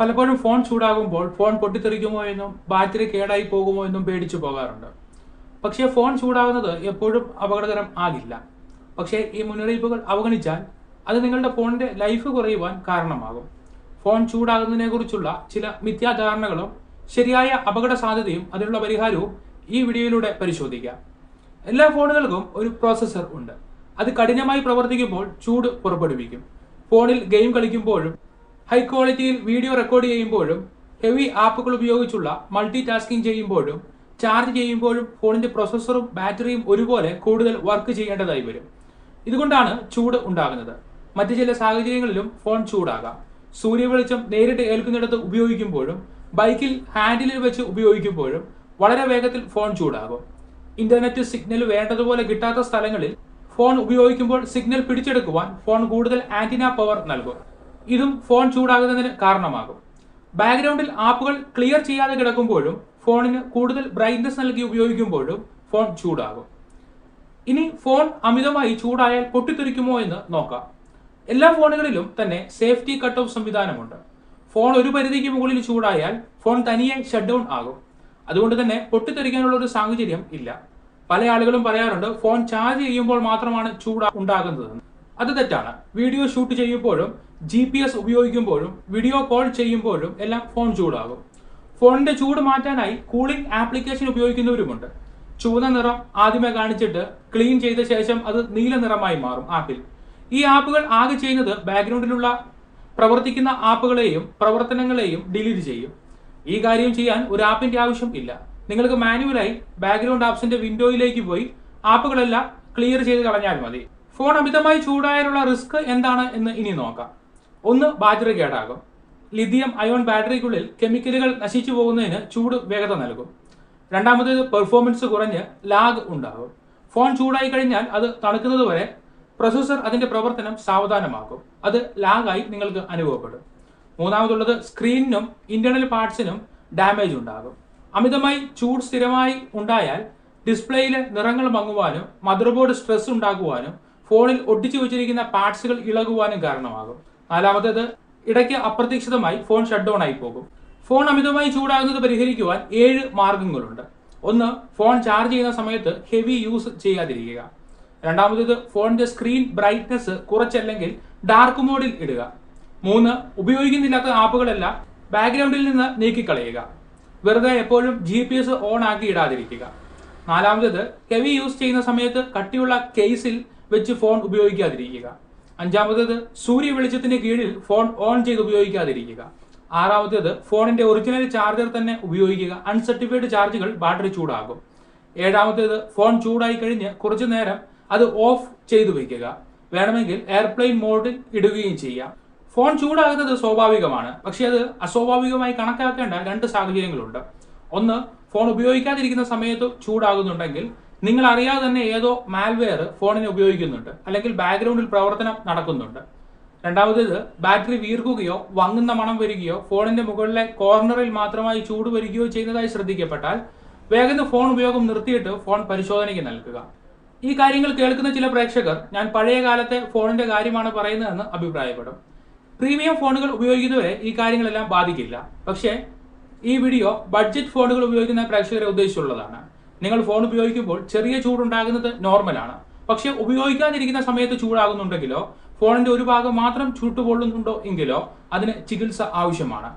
പലപ്പോഴും ഫോൺ ചൂടാകുമ്പോൾ ഫോൺ പൊട്ടിത്തെറിക്കുമോ എന്നും ബാറ്ററി കേടായി പോകുമോ എന്നും പേടിച്ചു പോകാറുണ്ട്. പക്ഷേ ഫോൺ ചൂടാകുന്നത് എപ്പോഴും അപകടകരം ആകില്ല. പക്ഷേ ഈ മുന്നറിയിപ്പുകൾ അവഗണിച്ചാൽ അത് നിങ്ങളുടെ ഫോണിന്റെ ലൈഫ് കുറയുവാൻ കാരണമാകും. ഫോൺ ചൂടാകുന്നതിനെ കുറിച്ചുള്ള ചില മിഥ്യാധാരണകളും ശരിയായ അപകട സാധ്യതയും അതിനുള്ള പരിഹാരവും ഈ വീഡിയോയിലൂടെ പരിശോധിക്കാം. എല്ലാ ഫോണുകൾക്കും ഒരു പ്രോസസ്സർ ഉണ്ട്. അത് കഠിനമായി പ്രവർത്തിക്കുമ്പോൾ ചൂട് പുറപ്പെടുവിക്കും. ഫോണിൽ ഗെയിം കളിക്കുമ്പോഴും ഹൈ ക്വാളിറ്റിയിൽ വീഡിയോ റെക്കോർഡ് ചെയ്യുമ്പോഴും ഹെവി ആപ്പുകൾ ഉപയോഗിച്ചുള്ള മൾട്ടി ടാസ്കിംഗ് ചെയ്യുമ്പോഴും ചാർജ് ചെയ്യുമ്പോഴും ഫോണിന്റെ പ്രോസസ്സറും ബാറ്ററിയും ഒരുപോലെ കൂടുതൽ വർക്ക് ചെയ്യേണ്ടതായി വരും. ഇതുകൊണ്ടാണ് ചൂട് ഉണ്ടാകുന്നത്. മറ്റു ചില സാഹചര്യങ്ങളിലും ഫോൺ ചൂടാകാം. സൂര്യവെളിച്ചം നേരിട്ട് ഏൽക്കുന്നിടത്ത് ഉപയോഗിക്കുമ്പോഴും ബൈക്കിൽ ഹാൻഡിലിൽ വെച്ച് ഉപയോഗിക്കുമ്പോഴും വളരെ വേഗത്തിൽ ഫോൺ ചൂടാകും. ഇന്റർനെറ്റ് സിഗ്നൽ വേണ്ടതുപോലെ കിട്ടാത്ത സ്ഥലങ്ങളിൽ ഫോൺ ഉപയോഗിക്കുമ്പോൾ സിഗ്നൽ പിടിച്ചെടുക്കുവാൻ ഫോൺ കൂടുതൽ ആന്റിന പവർ നൽകും. ഇതും ഫോൺ ചൂടാകുന്നതിന് കാരണമാകും. ബാക്ക്ഗ്രൗണ്ടിൽ ആപ്പുകൾ ക്ലിയർ ചെയ്യാതെ കിടക്കുമ്പോഴും ഫോണിന് കൂടുതൽ ബ്രൈറ്റ്നസ് നൽകി ഉപയോഗിക്കുമ്പോഴും ഫോൺ ചൂടാകും. ഇനി ഫോൺ അമിതമായി ചൂടായാൽ പൊട്ടിത്തെറിക്കുമോ എന്ന് നോക്കാം. എല്ലാ ഫോണുകളിലും തന്നെ സേഫ്റ്റി കട്ട് ഓഫ് സംവിധാനമുണ്ട്. ഫോൺ ഒരു പരിധിക്ക് മുകളിൽ ചൂടായാൽ ഫോൺ തനിയെ ഷട്ട് ഡൗൺ ആകും. അതുകൊണ്ട് തന്നെ പൊട്ടിത്തെറിക്കാനുള്ള ഒരു സാഹചര്യം ഇല്ല. പല ആളുകളും പറയാറുണ്ട് ഫോൺ ചാർജ് ചെയ്യുമ്പോൾ മാത്രമാണ് ചൂട് ഉണ്ടാകുന്നത് അത് തെറ്റാണ്. വീഡിയോ ഷൂട്ട് ചെയ്യുമ്പോഴും ജി പി എസ് ഉപയോഗിക്കുമ്പോഴും വീഡിയോ കോൾ ചെയ്യുമ്പോഴും എല്ലാം ഫോൺ ചൂടാകും. ഫോണിന്റെ ചൂട് മാറ്റാനായി കൂളിംഗ് ആപ്ലിക്കേഷൻ ഉപയോഗിക്കുന്നവരുമുണ്ട്. ചുവന്ന നിറം ആദ്യമേ കാണിച്ചിട്ട് ക്ലീൻ ചെയ്ത ശേഷം അത് നീല നിറമായി മാറും ആപ്പിൽ. ഈ ആപ്പുകൾ ആകെ ചെയ്യുന്നത് ബാക്ക്ഗ്രൗണ്ടിലുള്ള പ്രവർത്തിക്കുന്ന ആപ്പുകളെയും പ്രവർത്തനങ്ങളെയും ഡിലീറ്റ് ചെയ്യും. ഈ കാര്യം ചെയ്യാൻ ഒരു ആപ്പിന്റെ ആവശ്യം ഇല്ല. നിങ്ങൾക്ക് മാനുവലായി ബാക്ക്ഗ്രൗണ്ട് ആപ്സിന്റെ വിൻഡോയിലേക്ക് പോയി ആപ്പുകളെല്ലാം ക്ലിയർ ചെയ്ത് കളഞ്ഞാൽ മതി. ഫോൺ അമിതമായി ചൂടായാലുള്ള റിസ്ക് എന്താണ് എന്ന് ഇനി നോക്കാം. ഒന്ന് ബാറ്ററി കേടാകും. ലിഥിയം അയോൺ ബാറ്ററിക്കുള്ളിൽ കെമിക്കലുകൾ നശിച്ചു പോകുന്നതിന് ചൂട് വേഗത നൽകും. രണ്ടാമത്തേത് പെർഫോമൻസ് കുറഞ്ഞ് ലാഗ് ഉണ്ടാകും. ഫോൺ ചൂടായി കഴിഞ്ഞാൽ അത് തണുക്കുന്നത് വരെ പ്രൊസസ്സർ അതിന്റെ പ്രവർത്തനം സാവധാനമാക്കും. അത് ലാഗായി നിങ്ങൾക്ക് അനുഭവപ്പെടും. മൂന്നാമതുള്ളത് സ്ക്രീനിനും ഇന്റേണൽ പാർട്സിനും ഡാമേജ് ഉണ്ടാകും. അമിതമായി ചൂട് സ്ഥിരമായി ഉണ്ടായാൽ ഡിസ്പ്ലേയിലെ നിറങ്ങൾ മങ്ങുവാനും മദർബോർഡ് സ്ട്രെസ് ഉണ്ടാകുവാനും ഫോണിൽ ഒട്ടിച്ചു വെച്ചിരിക്കുന്ന പാർട്സുകൾ ഇളകുവാനും കാരണമാകും. നാലാമത്തേത് ഇടയ്ക്ക് അപ്രതീക്ഷിതമായി ഫോൺ ഷട്ട് ഡൗൺ ആയി പോകും. ഫോൺ അമിതമായി ചൂടാകുന്നത് പരിഹരിക്കുവാൻ ഏഴ് മാർഗങ്ങളുണ്ട്. ഒന്ന് ഫോൺ ചാർജ് ചെയ്യുന്ന സമയത്ത് ഹെവി യൂസ് ചെയ്യാതിരിക്കുക. രണ്ടാമത്തേത് ഫോണിന്റെ സ്ക്രീൻ ബ്രൈറ്റ്നസ് കുറച്ചല്ലെങ്കിൽ ഡാർക്ക് മോഡിൽ ഇടുക. മൂന്ന് ഉപയോഗിക്കുന്നില്ലാത്ത ആപ്പുകളെല്ലാം ബാക്ക്ഗ്രൗണ്ടിൽ നിന്ന് നീക്കിക്കളയുക. വെറുതെ എപ്പോഴും ജി പി എസ് ഓൺ ആക്കി ഇടാതിരിക്കുക. നാലാമത്തേത് ഹെവി യൂസ് ചെയ്യുന്ന സമയത്ത് കട്ടിയുള്ള കേസിൽ വെച്ച് ഫോൺ ഉപയോഗിക്കാതിരിക്കുക. അഞ്ചാമത്തേത് സൂര്യ വെളിച്ചത്തിന് കീഴിൽ ഫോൺ ഓൺ ചെയ്ത് ഉപയോഗിക്കാതിരിക്കുക. ആറാമത്തേത് ഫോണിന്റെ ഒറിജിനൽ ചാർജർ തന്നെ ഉപയോഗിക്കുക. അൺസർട്ടിഫൈഡ് ചാർജുകൾ ബാറ്ററി ചൂടാകും. ഏഴാമത്തേത് ഫോൺ ചൂടായി കഴിഞ്ഞ് കുറച്ചു നേരം അത് ഓഫ് ചെയ്തു വയ്ക്കുക. വേണമെങ്കിൽ എയർപ്ലെയിൻ മോഡിൽ ഇടുകയും ചെയ്യാം. ഫോൺ ചൂടാകുന്നത് സ്വാഭാവികമാണ്. പക്ഷേ അത് അസ്വാഭാവികമായി കണക്കാക്കേണ്ട രണ്ട് സാഹചര്യങ്ങളുണ്ട്. ഒന്ന് ഫോൺ ഉപയോഗിക്കാതിരിക്കുന്ന സമയത്ത് ചൂടാകുന്നുണ്ടെങ്കിൽ നിങ്ങൾ അറിയാതെ തന്നെ ഏതോ മാൽവെയർ ഫോണിനെ ഉപയോഗിക്കുന്നുണ്ട്. അല്ലെങ്കിൽ ബാക്ക്ഗ്രൗണ്ടിൽ പ്രവർത്തനം നടക്കുന്നുണ്ട്. രണ്ടാമത്തേത് ബാറ്ററി വീർക്കുകയോ വങ്ങുന്ന മണം വരികയോ ഫോണിന്റെ മുകളിലെ കോർണറിൽ മാത്രമായി ചൂട് വരികയോ ചെയ്യുന്നതായി ശ്രദ്ധിക്കപ്പെട്ടാൽ വേഗം ഫോൺ ഉപയോഗം നിർത്തിയിട്ട് ഫോൺ പരിശോധനയ്ക്ക് നൽകുക. ഈ കാര്യങ്ങൾ കേൾക്കുന്ന ചില പ്രേക്ഷകർ ഞാൻ പഴയ കാലത്തെ ഫോണിന്റെ കാര്യമാണ് പറയുന്നതെന്ന് അഭിപ്രായപ്പെടും. പ്രീമിയം ഫോണുകൾ ഉപയോഗിക്കുന്നവരെ ഈ കാര്യങ്ങളെല്ലാം ബാധിക്കില്ല. പക്ഷേ ഈ വീഡിയോ ബഡ്ജറ്റ് ഫോണുകൾ ഉപയോഗിക്കുന്ന പ്രേക്ഷകരെ ഉദ്ദേശിച്ചുള്ളതാണ്. നിങ്ങൾ ഫോൺ ഉപയോഗിക്കുമ്പോൾ ചെറിയ ചൂടുണ്ടാകുന്നത് നോർമലാണ് പക്ഷേ ഉപയോഗിക്കാതിരിക്കുന്ന സമയത്ത് ചൂടാകുന്നുണ്ടെങ്കിലോ ഫോണിന്റെ ഒരു ഭാഗം മാത്രം ചുട്ടുപൊള്ളുന്നുണ്ടോ എങ്കിലോ അതിന് ചികിത്സ ആവശ്യമാണ്.